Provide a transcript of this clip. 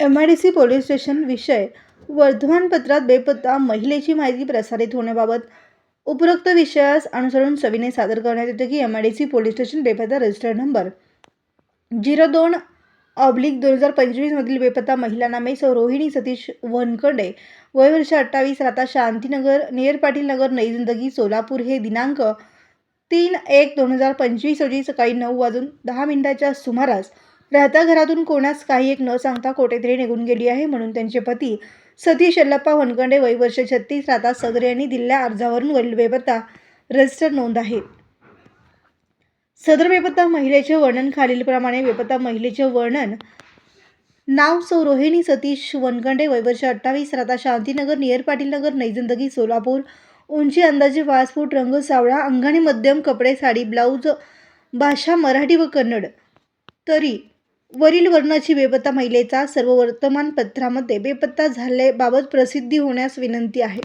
M I D C police station विषय. वर्तमानपत्रात बेपत्ता महिलेची माहिती प्रसारित होण्याबाबत उपरोक्त विषयास अनुसरून सविनय सादर करण्यात येते की M I D C police station बेपत्ता रजिस्टर्ड नंबर झिरो दोन ऑब्लिक दोन हजार पंचवीसमधील बेपत्ता महिला नामे सौ रोहिणी सतीश वनकडे वय वर्ष अठ्ठावीस राहता शांतीनगर नेर पाटील नगर नई जिंदगी सोलापूर हे दिनांक तीन एक दोन हजार पंचवीस रोजी सकाळी नऊ वाजून दहा मिनिटाच्या सुमारास राहत्या घरातून कोणास काही एक न सांगता कोठेतरी निघून गेली आहे म्हणून त्यांचे पती सतीश यल्लप्पा वनकंडे वय वर्ष छत्तीस राहता सदर यांनी दिलेल्या अर्जावरून वरील बेपत्ता रजिस्टर नोंद आहे. सदर बेपत्ता महिलेचे वर्णन खालीलप्रमाणे बेपत्ता महिलेचे वर्णन नाव सौ रोहिणी सतीश वनकंडे वयवर्ष अठ्ठावीस राहता शांतीनगर नियर पाटील नगर नई सोलापूर उंची अंदाजे पाच फूट रंग सावळा अंगाने मध्यम कपडे साडी ब्लाऊज भाषा मराठी व कन्नड. तरी वरील वर्णाची बेपत्ता महिलेचा सर्व वर्तमानपत्रामध्ये बेपत्ता झाल्याबाबत प्रसिद्धी होण्यास विनंती आहे.